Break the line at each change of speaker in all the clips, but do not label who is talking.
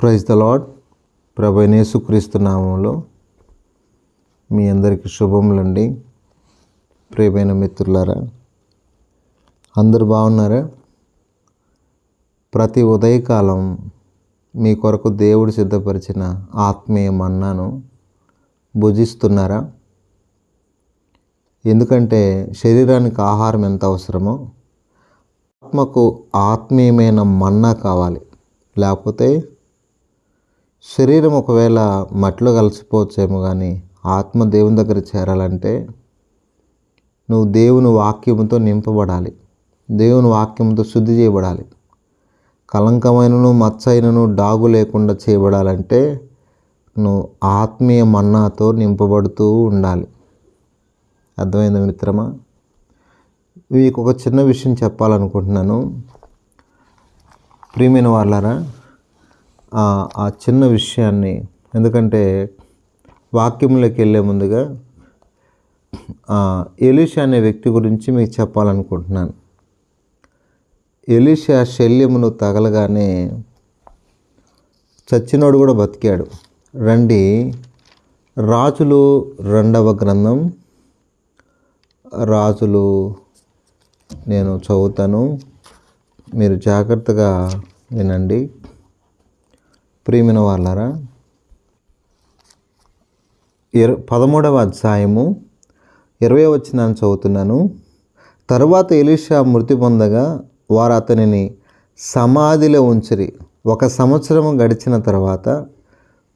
Praise the lord ప్రభు నామంలో మీ అందరికీ శుభములండి. ప్రియమైన మిత్రులారా అందరు బాగున్నారా? ప్రతి ఉదయకాలం మీ కొరకు దేవుడు సిద్ధపరిచిన ఆత్మీయ మన్నాను భుజిస్తున్నారా? ఎందుకంటే శరీరానికి ఆహారం ఎంత అవసరమో ఆత్మకు ఆత్మీయమైన మన్నా కావాలి. లేకపోతే శరీరం ఒకవేళ మట్టిలో కలిసిపోవచ్చేమో కానీ ఆత్మ దేవుని దగ్గర చేరాలంటే నువ్వు దేవుని వాక్యముతో నింపబడాలి. దేవుని వాక్యంతో శుద్ధి చేయబడాలి. కలంకమైనను మచ్చైనను డాగు లేకుండా చేయబడాలంటే నువ్వు ఆత్మీయ మన్నాతో నింపబడుతూ ఉండాలి. అర్థమైంది మిత్రమా? మీకు ఒక చిన్న విషయం చెప్పాలనుకుంటున్నాను. ప్రియమైన వాళ్ళారా ఆ చిన్న విషయాన్ని. ఎందుకంటే వాక్యంలోకి వెళ్ళే ముందుగా ఎలీషా అనే వ్యక్తి గురించి మీకు చెప్పాలనుకుంటున్నాను. ఎలీషా శల్యమును తగలగానే చచ్చినోడు కూడా బతికాడు. రండి రాజులు రెండవ గ్రంథం రాజులు నేను చదువుతాను. మీరు జాగ్రత్తగా వినండి. ప్రియమైన వాళ్ళారా? ఇర పదమూడవ అధ్యాయము ఇరవై వచ్చినాన్ని చదువుతున్నాను. తరువాత ఎలీషా మృతి పొందగా వారు అతనిని సమాధిలో ఉంచిరి. ఒక సంవత్సరం గడిచిన తర్వాత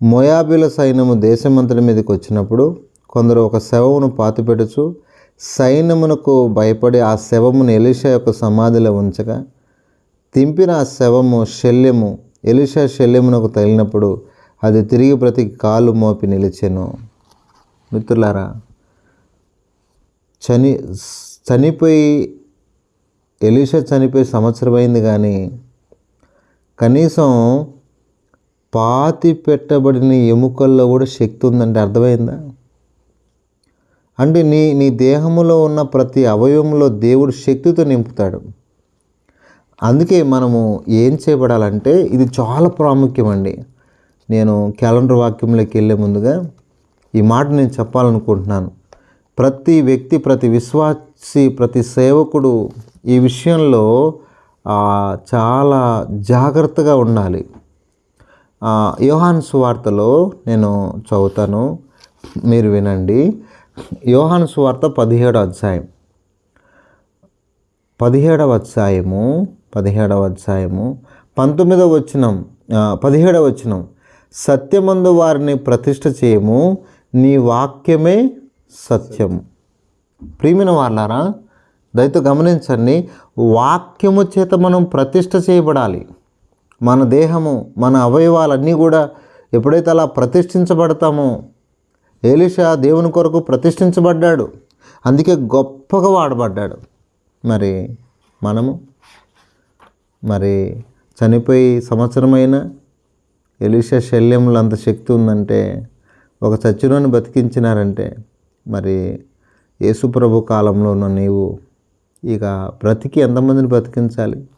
మొయాబిల సైన్యము దేశమంతటి మీదకి వచ్చినప్పుడు కొందరు ఒక శవమును పాతిపెడుచు సైన్యమునకు భయపడి ఆ శవమును ఎలీషా యొక్క సమాధిలో ఉంచగా తింపిన ఆ శవము శల్యము ఎలిషా శల్యమునకు తగిలినప్పుడు అది తిరిగి ప్రతి కాలు మోపి నిలిచెను. మిత్రులారా చని చనిపోయి ఎలీషా చనిపోయి సంవత్సరం అయింది కానీ కనీసం పాతి పెట్టబడిన ఎముకల్లో కూడా శక్తి ఉందంటే అర్థమైందా? అంటే నీ నీ దేహంలో ఉన్న ప్రతి అవయవంలో దేవుడు శక్తితో నింపుతాడు. అందుకే మనము ఏం చేయబడాలంటే ఇది చాలా ప్రాముఖ్యమండి. నేను క్యాలెండర్ వాక్యంలోకి వెళ్ళే ముందుగా ఈ మాట నేను చెప్పాలనుకుంటున్నాను. ప్రతి వ్యక్తి ప్రతి విశ్వాసి ప్రతి సేవకుడు ఈ విషయంలో చాలా జాగ్రత్తగా ఉండాలి. యోహాన్ సువార్తలో నేను చదువుతాను. మీరు వినండి. యోహాన్ సువార్త పదిహేడో అధ్యాయం. పదిహేడవ అధ్యాయము పదిహేడవ అధ్యాయము. పంతొమ్మిదవ వచనం పదిహేడవ వచనం. సత్యమందు వారిని ప్రతిష్ట చేయము నీ వాక్యమే సత్యము. ప్రియమైన వాళ్ళారా దయతో గమనించండి వాక్యము చేత మనం ప్రతిష్ట చేయబడాలి. మన దేహము మన అవయవాలన్నీ కూడా ఎప్పుడైతే అలా ప్రతిష్ఠించబడతామో ఏలిషా దేవుని కొరకు ప్రతిష్ఠించబడ్డాడు. అందుకే గొప్పగా వాడబడ్డాడు. మరి మనము మరి చనిపోయి సంవత్సరమైన ఎలిషా శల్యంలో అంత శక్తి ఉందంటే ఒక చచ్చినోని బతికించినారంటే మరి యేసుప్రభు కాలంలో ఉన్న నీవు ఇక బ్రతికి ఎంతమందిని బతికించాలి?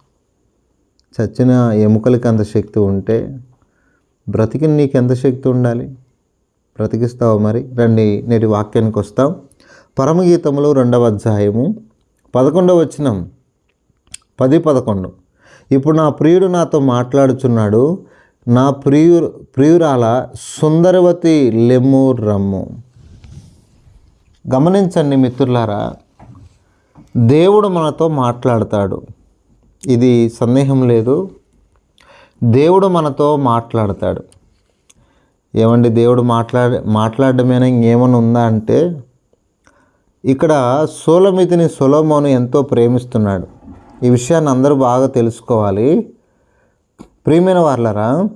చచ్చిన ఎముకలకి అంత శక్తి ఉంటే బ్రతికి నీకు ఎంత శక్తి ఉండాలి? బ్రతికిస్తావు మరి? రండి నేటి వాక్యానికి వస్తాం. పరమగీతములు రెండవ అధ్యాయము పదకొండవ వచ్చినాం పది పదకొండు. ఇప్పుడు నా ప్రియుడు నాతో మాట్లాడుచున్నాడు. నా ప్రియు ప్రియురాల సుందరవతి లెమ్ము రమ్ము గమనించండి మిత్రులారా దేవుడు మనతో మాట్లాడతాడు. ఇది సందేహం లేదు. దేవుడు మనతో మాట్లాడతాడు. ఏమండి దేవుడు మాట్లాడ మాట్లాడమేనా ఇంకేమైనా ఉందా అంటే ఇక్కడ సోలమితిని సొలోమోను ఎంతో ప్రేమిస్తున్నాడు. ఈ విషయాన్ని అందరూ బాగా తెలుసుకోవాలి. ప్రియమైన వాళ్ళరా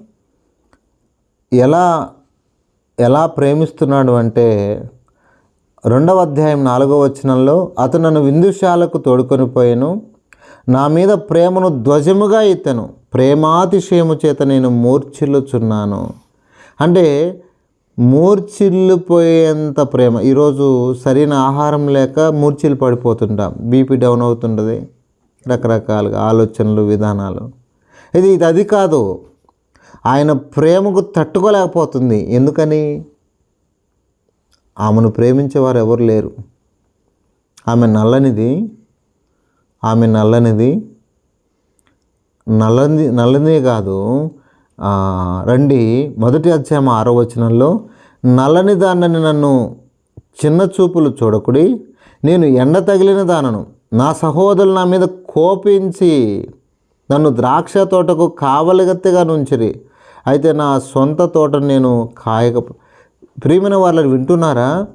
ఎలా ఎలా ప్రేమిస్తున్నాడు అంటే రెండవ అధ్యాయం నాలుగవ వచనంలో అతను నన్ను విందుశాలకు తోడుకొని పోయాను నా మీద ప్రేమను ధ్వజముగా ఎత్తాను ప్రేమాతిశయము చేత నేను మూర్ఛిల్లుచున్నాను. అంటే మూర్చిల్లుపోయేంత ప్రేమ. ఈరోజు సరైన ఆహారం లేక మూర్చిల్లు పడిపోతుంటాం బీపీ డౌన్ అవుతుంటుంది. రకరకాలుగా ఆలోచనలు విధానాలు. ఇది ఇది అది కాదు. ఆయన ప్రేమకు తట్టుకోలేకపోతుంది. ఎందుకని? ఆమెను ప్రేమించేవారు ఎవరు లేరు. ఆమె నల్లనిది. ఆమె నల్లనిది. నల్లని నల్లనే కాదు. రండి మొదటి అధ్యాయం ఆరో వచనంలో నల్లని దానని నన్ను చిన్న చూపులు చూడకుడి నేను ఎండ తగిలిన దానను. నా సహోదరులు నా మీద కోపించి నన్ను ద్రాక్ష తోటకు కావలిగత్తెగా నుంచిరి. అయితే నా సొంత తోటను నేను కాయక ప్రియమైన వాళ్ళని వింటున్నారా?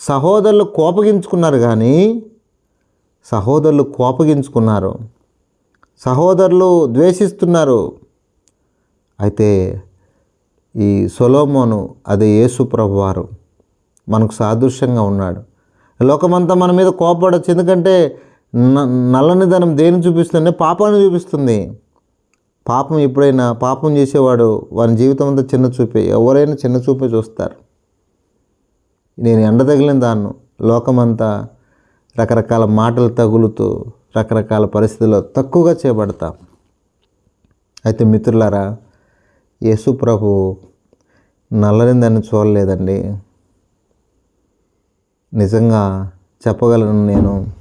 సహోదరులు కోపగించుకున్నారు కానీ సహోదరులు కోపగించుకున్నారు. సహోదరులు ద్వేషిస్తున్నారు. అయితే ఈ సొలోమోను అదే యేసు ప్రభువారు మనకు సాదృశ్యంగా ఉన్నాడు. లోకమంతా మన మీద కోపడచ్చు ఎందుకంటే న- నల్లనిదనం దేని చూపిస్తుంది పాపాన్ని చూపిస్తుంది. పాపం ఎప్పుడైనా పాపం చేసేవాడు వాని జీవితం అంతా చిన్న చూపే ఎవరైనా చిన్న చూపే చూస్తారు. నేను ఎండ తగిలిన దాన్ని లోకమంతా రకరకాల మాటలు తగులుతూ రకరకాల పరిస్థితుల్లో తక్కువగా చేయబడతా అయితే మిత్రులారా యేసు ప్రభు నల్లని దాన్ని చూడలేదండి. నిజంగా చెప్పగలను నేను.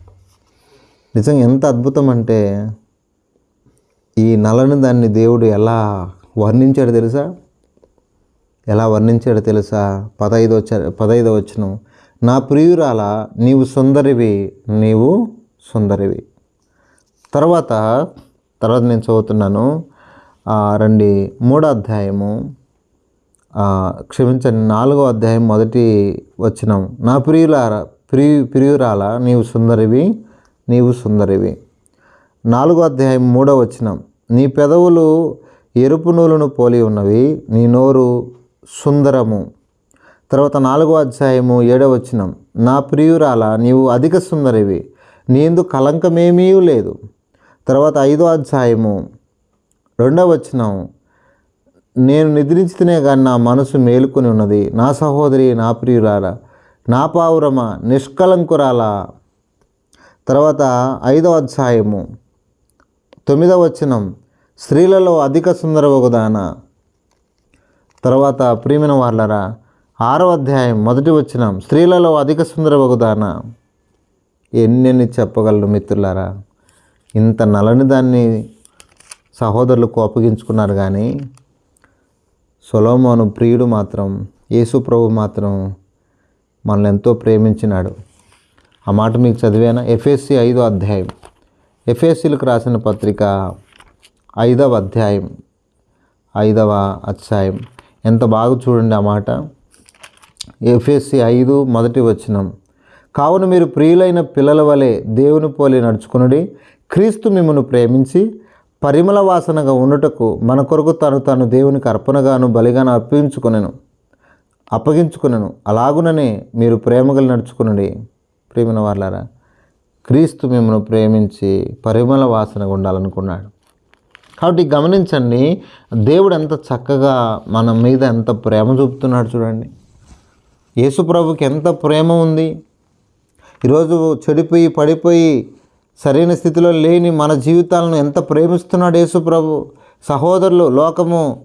నిజంగా ఎంత అద్భుతం అంటే ఈ నల్లని దాన్ని దేవుడు ఎలా వర్ణించాడు తెలుసా? ఎలా వర్ణించాడో తెలుసా? పదహైదు వచ్చ పదహైదు వచ్చిన నా ప్రియురాల నీవు సుందరివి నీవు సుందరివి. తర్వాత తర్వాత నేను చదువుతున్నాను. రండి మూడో అధ్యాయము. క్షమించండి నాలుగో అధ్యాయం మొదటి వచ్చినం నా ప్రియుల ప్రియు ప్రియురాల నీవు సుందరివి నీవు సుందరివి. నాలుగో అధ్యాయం మూడో వచనం. నీ పెదవులు ఎరుపు నూలును పోలి ఉన్నవి నీ నోరు సుందరము. తర్వాత నాలుగో అధ్యాయము ఏడవ వచనం. నా ప్రియురాల నీవు అధిక సుందరివి. నీందు కలంకమేమీ లేదు. తర్వాత ఐదో అధ్యాయము రెండవ వచనం. నేను నిద్రించితేనే కానీ నా మనసు మేలుకొని ఉన్నది. నా సహోదరి నా ప్రియురాల నా పావురమ నిష్కలంకురాల తర్వాత ఐదవ అధ్యాయము తొమ్మిదవ వచనం స్త్రీలలో అధిక సుందర ఒకదాన తర్వాత ప్రియమైన వాళ్ళరా ఆరవ అధ్యాయం మొదటి వచనం స్త్రీలలో అధిక సుందర ఒకదాన ఎన్నెన్ని చెప్పగలను మిత్రులారా? ఇంత నలని దాన్ని సహోదరులకు అప్పగించుకున్నారు కానీ సొలోమోను ప్రియుడు మాత్రం యేసు ప్రభు మాత్రం మనల్ని ఎంతో ప్రేమించినాడు. ఆ మాట మీకు చదివాను? ఎఫ్ఎస్సి ఐదో అధ్యాయం. ఎఫ్ఎస్సీలకు రాసిన పత్రిక ఐదవ అధ్యాయం ఐదవ అధ్యాయం. ఎంత బాగా చూడండి ఆ మాట. ఎఫ్ఎస్సి ఐదు మొదటి వచనం. కావున మీరు ప్రియులైన పిల్లల వలె దేవుని పోలి నడుచుకునుడి. క్రీస్తు మిమ్మల్ని ప్రేమించి పరిమళ వాసనగా ఉండుటకు మన కొరకు తను తాను దేవునికి అర్పణగాను బలిగాను అర్పించుకునేను అప్పగించుకునేను. అలాగుననే మీరు ప్రేమగలు నడుచుకునండి. ప్రేమిన వాళ్ళారా క్రీస్తు మిమ్మల్ని ప్రేమించి పరిమళ వాసనగా ఉండాలనుకున్నాడు. కాబట్టి గమనించండి దేవుడు ఎంత చక్కగా మన మీద ఎంత ప్రేమ చూపుతున్నాడు చూడండి. యేసుప్రభుకి ఎంత ప్రేమ ఉంది. ఈరోజు చెడిపోయి పడిపోయి సరైన స్థితిలో లేని మన జీవితాలను ఎంత ప్రేమిస్తున్నాడు యేసుప్రభు సహోదరులు లోకము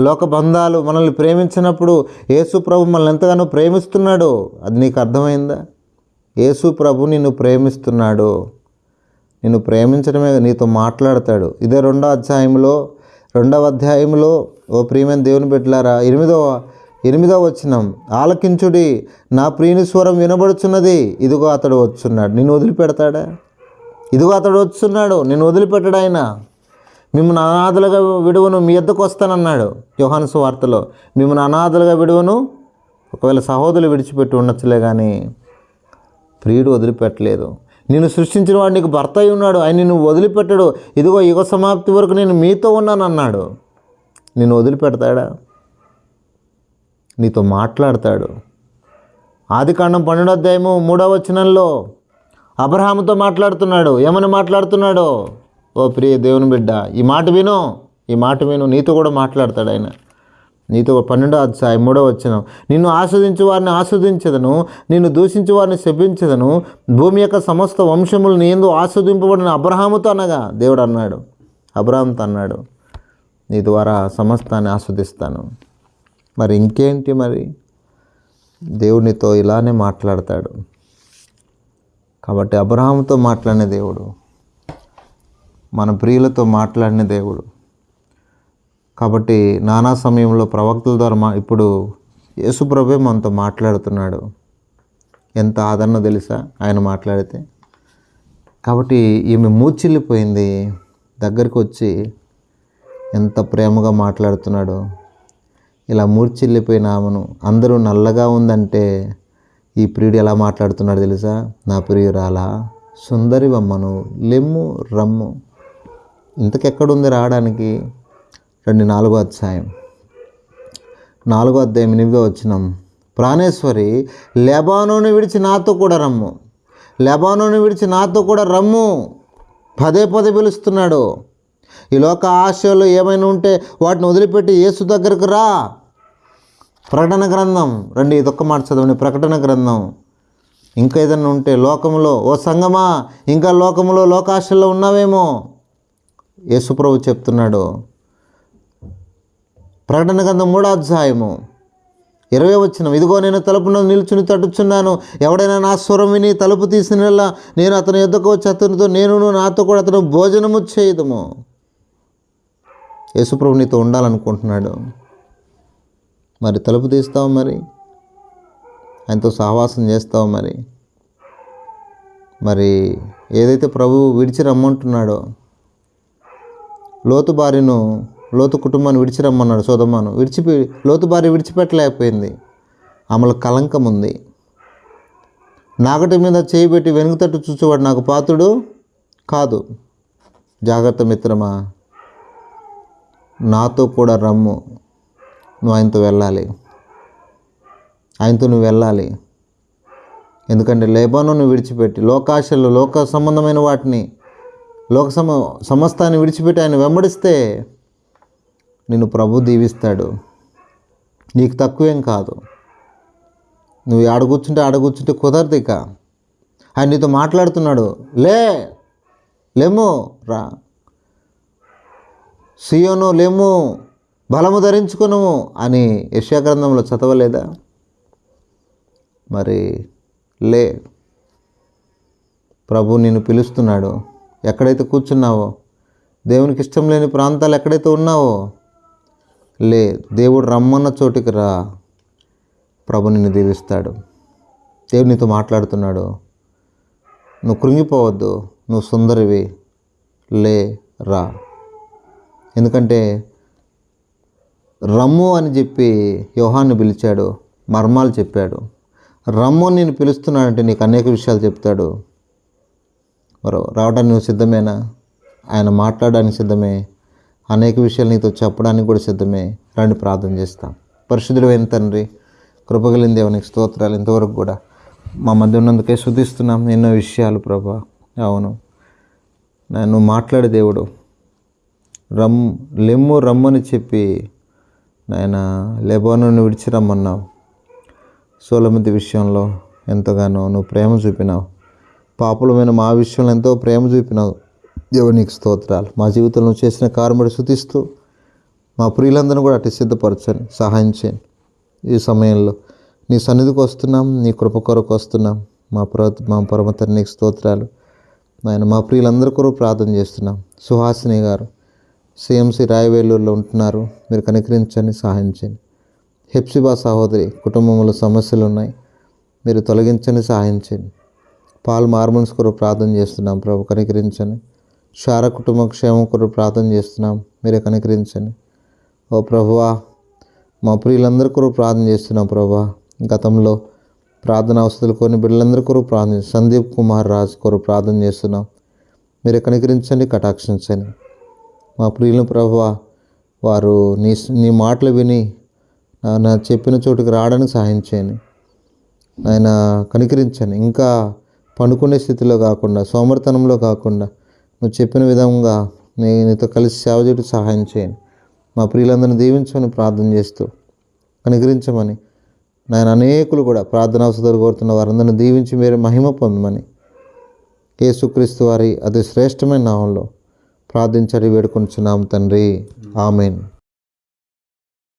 లోక బంధాలు మనల్ని ప్రేమించినప్పుడు యేసుప్రభు మనల్ని ఎంతగానో ప్రేమిస్తున్నాడు. అది నీకు అర్థమైందా? యేసుప్రభు నిన్ను ప్రేమిస్తున్నాడు. నిన్ను ప్రేమించడమే నీతో మాట్లాడతాడు. ఇదే రెండో అధ్యాయంలో రెండవ అధ్యాయంలో ఓ ప్రియమైన దేవుని బిడ్డలారా ఎనిమిదవ ఎనిమిదవ వచ్చినం ఆలకించుడి నా ప్రియుని స్వరం వినబడుచున్నది. ఇదిగో అతడు వచ్చున్నాడు. నిన్ను వదిలిపెడతాడా? ఇదిగో అతడు వచ్చున్నాడు. నిన్ను వదిలిపెట్టడు ఆయన. మిమ్మల్ని అనాథలుగా విడువను మీ ఎద్దకు వస్తానన్నాడు. యోహాను వార్తలో మిమ్మల్ని అనాథలుగా విడువను ఒకవేళ సహోదరులు విడిచిపెట్టి ఉండొచ్చులే కానీ ప్రియుడు వదిలిపెట్టలేదు. నిన్ను సృష్టించిన వాడు నీకు భర్త అయి ఉన్నాడు. ఆయన నిన్ను వదిలిపెట్టడు. ఇదిగో యుగ సమాప్తి వరకు నేను మీతో ఉన్నాను అన్నాడు నిన్ను వదిలిపెడతాడా? నీతో మాట్లాడతాడు. ఆది కాండం పన్నెండో అధ్యాయము మూడవ వచనంలో అబ్రహాముతో మాట్లాడుతున్నాడు. ఏమని మాట్లాడుతున్నాడో? ఓ ప్రియ దేవుని బిడ్డ ఈ మాట విను. ఈ మాట విను. నీతో కూడా మాట్లాడతాడు ఆయన. నీతో పన్నెండో అధ్యాయం మూడో వచ్చిన నిన్ను ఆస్వాదించు వారిని ఆస్వాదించదను నిన్ను దూషించు వారిని శపించదను. భూమి యొక్క సమస్త వంశములు నీ ఎందు ఆస్వాదింపబడిన అబ్రహాముతో అనగా దేవుడు అన్నాడు. అబ్రహాంతో అన్నాడు నీ ద్వారా సమస్తాన్ని ఆస్వాదిస్తాను. మరి ఇంకేంటి మరి? దేవునితో ఇలానే మాట్లాడతాడు. కాబట్టి అబ్రహాముతో మాట్లాడిన దేవుడు మన ప్రియులతో మాట్లాడిన దేవుడు కాబట్టి నానా సమయంలో ప్రవక్తల ద్వారా మా ఇప్పుడు యేసుప్రభే మనతో మాట్లాడుతున్నాడు. ఎంత ఆదరణ తెలుసా ఆయన మాట్లాడితే? కాబట్టి ఈమె మూర్చిల్లిపోయింది దగ్గరికి వచ్చి ఎంత ప్రేమగా మాట్లాడుతున్నాడు. ఇలా మూర్చిల్లిపోయిన ఆమెను అందరూ నల్లగా ఉందంటే ఈ ప్రియుడు ఎలా మాట్లాడుతున్నాడు తెలుసా? నా ప్రియురాలా సుందరి వమ్మను లెమ్ము రమ్ము. ఇంతకెక్కడుంది రావడానికి? రెండు నాలుగో అధ్యాయం. నాలుగో అధ్యాయం ఎనిమిదో వచ్చినాం ప్రాణేశ్వరి లెబానోను విడిచి నాతో కూడా రమ్ము. లెబానోను విడిచి నాతో కూడా రమ్ము. పదే పదే పిలుస్తున్నాడు. ఈ లోక ఆశలు ఏమైనా ఉంటే వాటిని వదిలిపెట్టి యేసు దగ్గరకు రా. ప్రకటన గ్రంథం. రండి ఇదొక్క మాట చదవండి. ప్రకటన గ్రంథం. ఇంకా ఏదైనా ఉంటే లోకంలో ఓ సంగమా? ఇంకా లోకంలో లోకాశల్లో ఉన్నావేమో? యేసుప్రభు చెప్తున్నాడు. ప్రకటన గ్రంథం మూడో అధ్యాయము ఇరవై వచ్చిన ఇదిగో నేను తలుపును నిల్చుని తట్టుచున్నాను ఎవడైనా నా స్వరం విని తలుపు తీసినలా నేను అతని ఎద్దకు వచ్చి అతనితో నేను నాతో కూడా అతను భోజనము చేయదము. యేసుప్రభు నీతో ఉండాలనుకుంటున్నాడు. మరి తలుపు తీస్తావు మరి? ఆయనతో సహవాసం చేస్తావు మరి? మరి ఏదైతే ప్రభు విడిచి రమ్మంటున్నాడో లోతు భార్యను లోతు కుటుంబాన్ని విడిచి రమ్మన్నాడు సోదమ్మను విడిచిపి లోతు భార్య విడిచిపెట్టలేకపోయింది. ఆమెలో కలంకం ఉంది. నాగటి మీద చేయి పెట్టి వెనుక తట్టు చూసేవాడు నాకు పాత్రుడు కాదు. జాగ్రత్త మిత్రమా. నాతో కూడా రమ్ము. నువ్వు ఆయనతో వెళ్ళాలి. ఆయనతో నువ్వు వెళ్ళాలి. ఎందుకంటే లేబానోను విడిచిపెట్టి లోకాశలు లోక సంబంధమైన వాటిని లోక సమ సమస్తాన్ని విడిచిపెట్టి ఆయన వెంబడిస్తే నిన్ను ప్రభు దీవిస్తాడు. నీకు తక్కువేం కాదు. నువ్వు ఆడ కూర్చుంటే ఆడ కూర్చుంటే కుదరదు ఇక. ఆయన నీతో మాట్లాడుతున్నాడు. లే లేము రా. సియోను లేము బలము ధరించుకును అని యశాగ్రంథంలో చదవలేదా? మరి లే ప్రభు నిన్ను పిలుస్తున్నాడు. ఎక్కడైతే కూర్చున్నావో దేవునికి ఇష్టం లేని ప్రాంతాలు ఎక్కడైతే ఉన్నావో లే దేవుడు రమ్మన్న చోటికి రా. ప్రభు నిన్ను దీవిస్తాడు. దేవుడు నీతో మాట్లాడుతున్నాడు. నువ్వు కృంగిపోవద్దు నువ్వు సుందరివి. లే రా. ఎందుకంటే రమ్ము అని చెప్పి యోహాన్ని పిలిచాడు మర్మాలు చెప్పాడు. రమ్ము నేను పిలుస్తున్నాడంటే నీకు అనేక విషయాలు చెప్తాడు. మరో రావడానికి నువ్వు సిద్ధమేనా? ఆయన మాట్లాడడానికి సిద్ధమే. అనేక విషయాలు నీతో చెప్పడానికి కూడా సిద్ధమే. రండి ప్రార్థన చేస్తాం. పరిశుద్ధుడు అయిన తండ్రి కృపగలిన దేవునికి స్తోత్రాలు ఇంతవరకు కూడా మా మధ్య ఉన్నందుకే శుద్ధిస్తున్నాం. ఎన్నో విషయాలు ప్రభా. అవును. నన్ను మాట్లాడే దేవుడు. రమ్ లెమ్ము రమ్మని చెప్పి నాయన లెబాను విడిచి రమ్మన్నావు. సోలమతి విషయంలో ఎంతగానో నువ్వు ప్రేమ చూపినావు. పాపులమైన మా విషయంలో ఎంతో ప్రేమ చూపినావు. దేవునికి స్తోత్రాలు. మా జీవితంలో చేసిన కార్యముడి శుతిస్తూ మా ప్రియులందరూ కూడా అటు సిద్ధపరచండి సహాయం చేయండి. ఈ సమయంలో నీ సన్నిధికి వస్తున్నాం నీ కృప కొరకు వస్తున్నాం. మా ప్ర మా పరమతరి నీకు స్తోత్రాలు. ఆయన మా ప్రియులందరి కొరకు ప్రార్థన చేస్తున్నాం. సుహాసిని గారు సిఎంసి రాయవేలూరులో ఉంటున్నారు. మీరు కనికరించండి సహాయం చేయండి. హెప్సిబా సహోదరి కుటుంబంలో సమస్యలు ఉన్నాయి. మీరు తొలగించండి సహాయం చేయండి. పాల్ మార్మన్స్ కొరకు ప్రార్థన చేస్తున్నాం ప్రభు కనికరించండి. క్షార కుటుంబ క్షేమం కొరకు ప్రార్థన చేస్తున్నాం. మీరే కనికరించండి. ఓ ప్రభువా మా ప్రియులందరి కొరకు ప్రార్థన చేస్తున్నాం ప్రభా గతంలో ప్రార్థన అవసరాలు కొన్ని బిడ్డలందరి కొరకు ప్రార్థన సందీప్ కుమార్ రాజ్ కొరకు ప్రార్థన చేస్తున్నాం. మీరే కనికరించండి కటాక్షించండి. మా ప్రియులను ప్రభువా వారు నీ నీ మాటలు విని నా- నా చెప్పిన చోటుకి రావడానికి సహాయం చేయండి. ఆయన కనికరించండి. ఇంకా పండుకునే స్థితిలో కాకుండా సోమర్తనంలో కాకుండా నువ్వు చెప్పిన విధంగా నీ నీతో కలిసి సేవ చేయడానికి సహాయం చేయండి మా ప్రియులందరిని దీవించమని ప్రార్థన చేస్తూ కనికరించమని నాయన అనేకులు కూడా ప్రార్థన అవసరాలు కోరుతున్న వారందరిని దీవించి మీరు మహిమ పొందమని యేసుక్రీస్తు వారి అతి శ్రేష్టమైన నామంలో ప్రార్థించడి వేడుకొంచున్నాం తండ్రి. ఆమెన్.